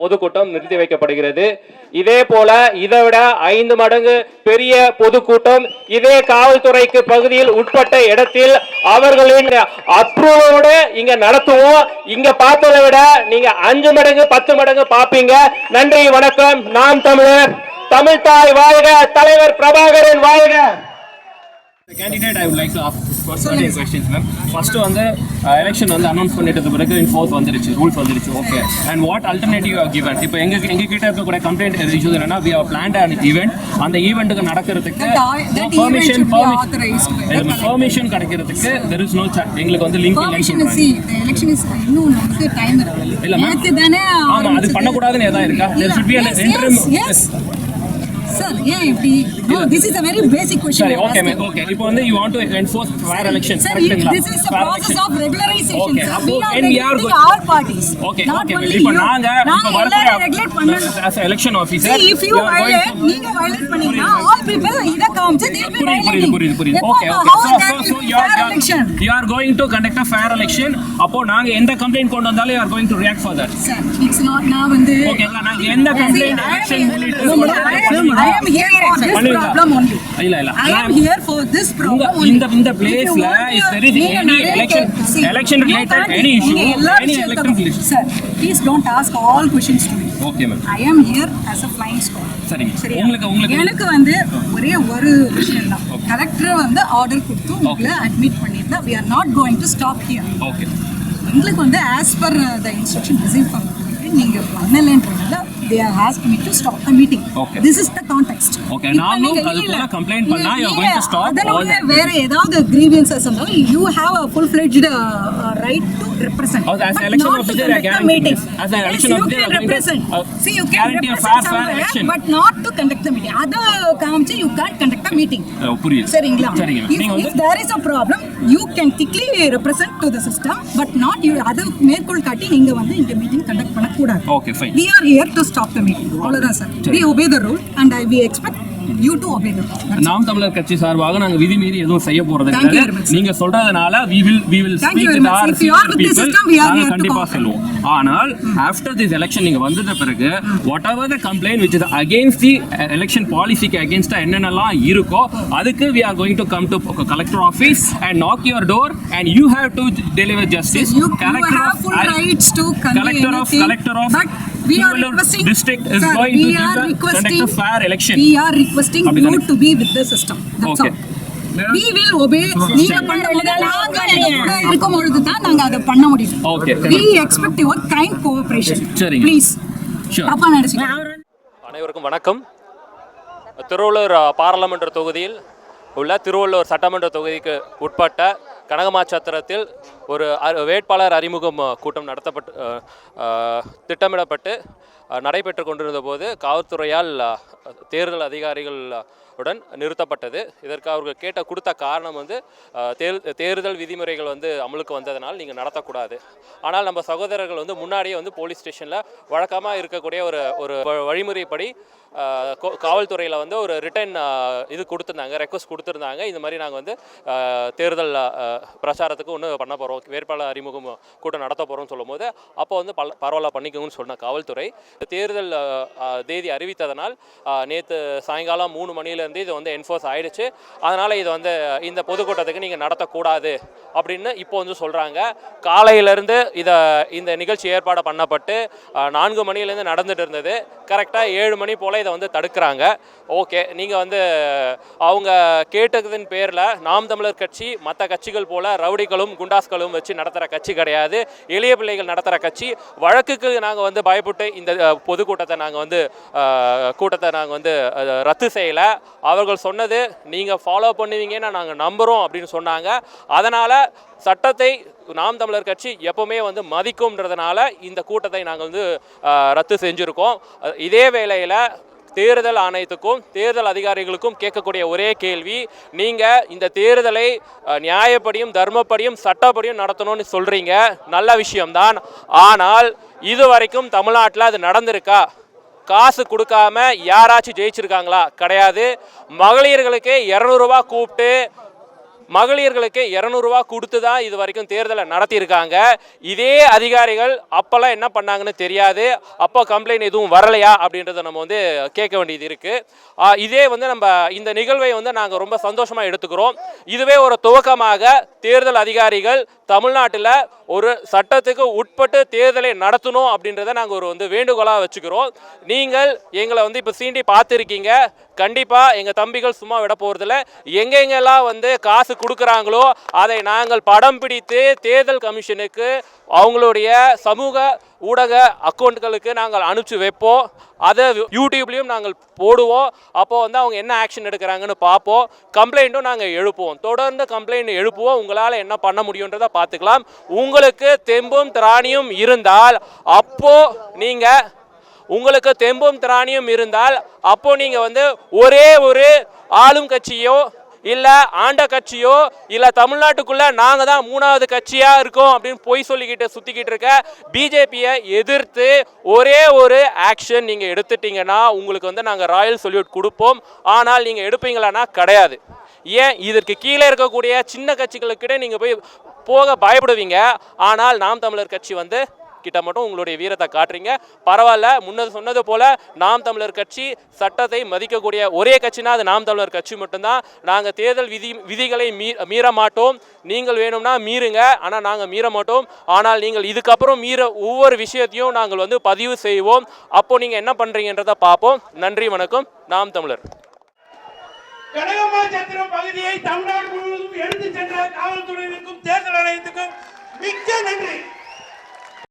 பொதுக்கூட்டம் நிறுத்தி வைக்கப்படுகிறது. இதே போல இதை விட ஐந்து மடங்கு பெரிய பொதுக்கூட்டம் இதே காவல்துறைக்கு பகுதியில் உட்பட்ட இடத்தில் அவர்களின் அப்ரூவோட இங்க நடத்துவோம். இங்க பார்த்ததை விட நீங்க அஞ்சு மடங்கு பத்து மடங்கு பார்ப்பீங்க. நன்றி வணக்கம். நாம் தமிழர். தமிழ்தாய் வாழ்க. தலைவர் பிரபாகரன் வாழ்க. Candidate I like to ask one questions ma'am வந்து எலெக்ஷன் வந்து அனௌன்ஸ் பண்ணிட்டது பிறகு இன் ஃபோர்த் வந்துருச்சு ரூல்ஸ் வந்துருச்சு okay and what alternative given இப்போ எங்க எங்க கிட்ட இருக்கக்கூடிய கம்ப்ளைண்ட் இஷ்யூஸ் என்னன்னா we have planned an event அந்த ஈவெண்ட்டுக்கு நடக்கிறதுக்கு பெர்மிஷன் கிடைக்கிறதுக்கு தெர் இஸ் நோ எங்களுக்கு வந்து லிங்க் இல்லைன்னு. இல்ல ஆமா அது. பண்ணக்கூடாதுன்னு ஏதாவது இருக்கா? An Sir, ஏன் இப்படி? No, this is a very basic question சரி ஓகே asking. ஓகே இப்போ வந்து you want to enforce fair election கரெக்ட்டுங்களா this is a Fair process election. of regularization. அப்போ We are when we are regulating go- all parties, okay okay இப்போ. நாங்க இப்போ எல்லாரையும் regulate பண்ணணும். as a election officer See, if you going violate, நீங்க violate பண்ணீங்கன்னா, all people இதை காமிச்சு they'll be புரியுது புரியுது. புரியுது okay okay so so you are fair election? You are going to conduct a fair election அப்போ நாங்க எந்த கம்ப்ளைண்ட் கொண்டு வந்தாலும் you are going to react for that Sir, it's not, நான் வந்து ஓகேங்களா நாங்க எந்த complaint election I am here for this பண்ணுவீங்களா? problem only. இல்ல இல்ல I am here for this உங்க problem only. இந்த இந்த பிளேஸ்ல is please don't ask all questions to me. Okay ma'am. சரிங்க? உங்களுக்கு உங்களுக்கு எனக்கு வந்து ஒரே ஒரு விஷயம் தான் கலெக்டர் வந்து ஆர்டர் கொடுத்து உங்களை அட்மிட் பண்ணிருந்தா are not going to stop here okay எங்களுக்கு வந்து as per the instruction receive பண்ண நீங்க பண்ணலன்றதுனால they are ask me to stop the meeting Okay. This is the context Okay, நானும் அது போல complaint பண்ணா you are going to stop all that. வேற ஏதாவது grievances இருந்தாலும் you have a full fledged uh, uh, right to represent Oh, as but election to officer, I the guarantee meeting this. As an election you officer, can going to, represent uh, see you can represent fair- fair election. but not to conduct the meeting அதை காமிச்சு you can't conduct the meeting புரியுது சரிங்களா சரிங்க if, நீங்க if வந்து there is a problem you can quickly represent to the system but not you அது மேற்கோள் காட்டி நீங்க வந்து இங்க மீட்டிங் கண்டக்ட் பண்ணக்கூடாது okay fine we are here to stop the meeting அவ்வளவுதான் sir we obey the rule and I, we expect you to obey the rule நாம் தமிழர் கட்சி சார்பாக நாங்க விதி மீறி எதுவும் செய்ய போறது கிடையாது. நீங்க சொல்றதுனால are with the people system, we are நாங்க கண்டிப்பா. சொல்லுவோம் ஆனால் ஆஃப்டர் திஸ் எலெக்ஷன் நீங்க வந்தத பிறகு whatever the complaint which is against the election பாலிசிக்கு அகேன்ஸ்டா என்னென்னலாம் இருக்கோ அதுக்கு we are going to come to collector office and knock your door and you have to deliver justice you, you Collector have of- full We are requesting district is sir, going we to are the- requesting conduct a fair election. we are requesting you to be with the system that's Okay. all we will obey நீங்க பண்றது நாங்க கூட இருக்கும் பொழுது தான் நாங்க அதை பண்ண முடியும் Okay. we expect your kind cooperation சரிங்க. please Sure. தப்பா நினைச்சுக்க அனைவருக்கும் வணக்கம் திருவள்ளூர் பாராளுமன்ற தொகுதியில் உள்ள திருவள்ளூர் சட்டமன்ற தொகுதிக்கு உட்பட்ட கனகமாச்சத்திரத்தில் ஒரு வேட்பாளர் அறிமுகம் கூட்டம் நடத்தப்பட்டு திட்டமிடப்பட்டு நடைபெற்று கொண்டிருந்த போது காவல்துறையால் தேர்தல் அதிகாரிகள் உடன் நிறுத்தப்பட்டது. இதற்கு அவர்கள் கேட்ட கொடுத்த காரணம் வந்து தேர் தேர்தல் விதிமுறைகள் வந்து அமலுக்கு வந்ததனால் நீங்கள் நடத்தக்கூடாது. ஆனால் நம்ம சகோதரர்கள் வந்து முன்னாடியே வந்து போலீஸ் ஸ்டேஷனில் வழக்கமாக இருக்கக்கூடிய ஒரு ஒரு வழிமுறைப்படி கோ- காவல்துறையில் வந்து ஒரு ரிட்டன் இது கொடுத்துருந்தாங்க ரெக்வஸ்ட் கொடுத்துருந்தாங்க. இந்த மாதிரி நாங்கள் வந்து தேர்தல் பிரச்சாரத்துக்கு ஒன்று பண்ண போகிறோம் வேட்பாளர் அறிமுகம் கூட்டம் நடத்த போகிறோம்னு சொல்லும்போது அப்போ வந்து பல பரவாயில்ல பண்ணிக்கோங்கன்னு சொன்ன காவல்துறை தேர்தல் தேதி அறிவித்ததனால் நேற்று சாயங்காலம் மூணு மணிலேருந்து இது வந்து என்ஃபோர்ஸ் ஆயிடுச்சு. அதனால் இது வந்து இந்த பொதுக்கூட்டத்துக்கு நீங்கள் நடத்தக்கூடாது அப்படின்னு இப்போ வந்து சொல்கிறாங்க காலையிலேருந்து இதை இந்த நிகழ்ச்சி ஏற்பாடு பண்ணப்பட்டு நான்கு மணிலேருந்து நடந்துட்டு இருந்தது. கரெக்டாக ஏழு மணி போல் இதை வந்து தடுக்கிறாங்க. ஓகே நீங்கள் வந்து அவங்க கேட்டதின் பேரில் நாம் தமிழர் கட்சி மற்ற கட்சிகள் போல் ரவுடிகளும் குண்டாஸ்களும் வச்சு நடத்துகிற கட்சி கிடையாது. எளிய பிள்ளைகள் நடத்துகிற கட்சி. வழக்குக்கு நாங்கள் வந்து பயப்பட்டு இந்த பொதுக்கூட்டத்தை நாங்கள் வந்து கூட்டத்தை நாங்கள் வந்து ரத்து செய்யலை. அவர்கள் சொன்னது நீங்கள் ஃபாலோ பண்ணுவீங்கன்னு நாங்கள் நம்புகிறோம் அப்படின்னு சொன்னாங்க. அதனால் சட்டத்தை நாம் தமிழர் கட்சி எப்போவுமே வந்து மதிக்கும்ன்றதுனால இந்த கூட்டத்தை நாங்கள் வந்து ரத்து செஞ்சுருக்கோம். இதே வேளையில் தேர்தல் ஆணையத்துக்கும் தேர்தல் அதிகாரிகளுக்கும் கேட்கக்கூடிய ஒரே கேள்வி நீங்கள் இந்த தேர்தலை நியாயப்படியும் தர்மப்படியும் சட்டப்படியும் நடத்தணும்னு சொல்கிறீங்க நல்ல விஷயம்தான். ஆனால் இது வரைக்கும் தமிழ்நாட்டில் அது நடந்திருக்கா? காசு கொடுக்காம யாராச்சும் ஜெயிச்சிருக்காங்களா? கிடையாது. மகளிர்களுக்கு இரநூறுவா கூப்பிட்டு மகளிர்களுக்கு இரநூறுவா கொடுத்து தான் இது வரைக்கும் தேர்தலை நடத்தியிருக்காங்க. இதே அதிகாரிகள் அப்போல்லாம் என்ன பண்ணாங்கன்னு தெரியாது. அப்போ கம்ப்ளைண்ட் எதுவும் வரலையா அப்படின்றத நம்ம வந்து கேட்க வேண்டியது இருக்குது இதே வந்து நம்ம இந்த நிகழ்வை வந்து நாங்கள் ரொம்ப சந்தோஷமாக எடுத்துக்கிறோம். இதுவே ஒரு துவக்கமாக தேர்தல் அதிகாரிகள் தமிழ்நாட்டில் ஒரு சட்டத்துக்கு உட்பட்டு தேர்தலை நடத்தணும் அப்படின்றத நாங்கள் ஒரு வந்து வேண்டுகோளாக வச்சுக்கிறோம். நீங்கள் எங்களை வந்து இப்போ சீண்டி பார்த்துருக்கீங்க. கண்டிப்பாக எங்கள் தம்பிகள் சும்மா விட போகிறதில்ல எங்கெங்கெல்லாம் வந்து காசு கொடுக்குறாங்களோ அதை நாங்கள் படம் பிடித்து தேர்தல் கமிஷனுக்கு அவங்களுடைய சமூக ஊடக அக்கௌண்ட்களுக்கு நாங்கள் அனுப்பிச்சு வைப்போம். அதை யூடியூப்லேயும் நாங்கள் போடுவோம். அப்போது வந்து அவங்க என்ன ஆக்ஷன் எடுக்கிறாங்கன்னு பார்ப்போம். கம்ப்ளைண்ட்டும் நாங்கள் எழுப்புவோம். தொடர்ந்து கம்ப்ளைண்ட் எழுப்புவோம். உங்களால் என்ன பண்ண முடியுன்றதை பார்த்துக்கலாம். உங்களுக்கு தெம்பும் திராணியும் இருந்தால் அப்போது நீங்கள் உங்களுக்கு தெம்பும் திராணியும் இருந்தால் அப்போது நீங்கள் வந்து ஒரே ஒரு ஆளும் கட்சியோ இல்லை ஆண்ட கட்சியோ இல்லை தமிழ்நாட்டுக்குள்ளே நாங்கள் தான் மூணாவது கட்சியாக இருக்கோம் அப்படின்னு பொய் சொல்லிக்கிட்டு சுற்றிக்கிட்டு இருக்க பிஜேபியை எதிர்த்து ஒரே ஒரு ஆக்ஷன் நீங்கள் எடுத்துட்டீங்கன்னா உங்களுக்கு வந்து நாங்கள் ராயல் சொல்யூட் கொடுப்போம். ஆனால் நீங்கள் எடுப்பீங்களான்னா கிடையாது. ஏன்? இதற்கு கீழே இருக்கக்கூடிய சின்ன கட்சிகளுக்கிட்ட நீங்கள் போய் போக பயப்படுவீங்க. ஆனால் நாம் தமிழர் கட்சி வந்து கிட்ட மட்டும் உங்களுடைய வீரத்தை காட்டுறீங்க. பரவாயில்ல முன்னது சொன்னது போல நாம் தமிழர் கட்சி சட்டத்தை மதிக்கக்கூடிய ஒரே கட்சினா அது நாம் தமிழர் கட்சி மட்டும்தான். நாங்கள் தேர்தல் விதி விதிகளை மீ மீற மாட்டோம். நீங்கள் வேணும்னா மீறுங்க ஆனால் நாங்கள் மீற மாட்டோம். ஆனால் நீங்கள் இதுக்கப்புறம் மீற ஒவ்வொரு விஷயத்தையும் நாங்கள் வந்து பதிவு செய்வோம். அப்போ நீங்கள் என்ன பண்ணுறீங்கன்றதை பார்ப்போம். நன்றி வணக்கம். நாம் தமிழர். கடகமாச்சத்திரம் பகுதியை தமிழ்நாடு முழுவதும் எடுத்து சென்ற காவல்துறையினருக்கும் தேர்தல் ஆணையத்துக்கும் மிக்க நன்றி.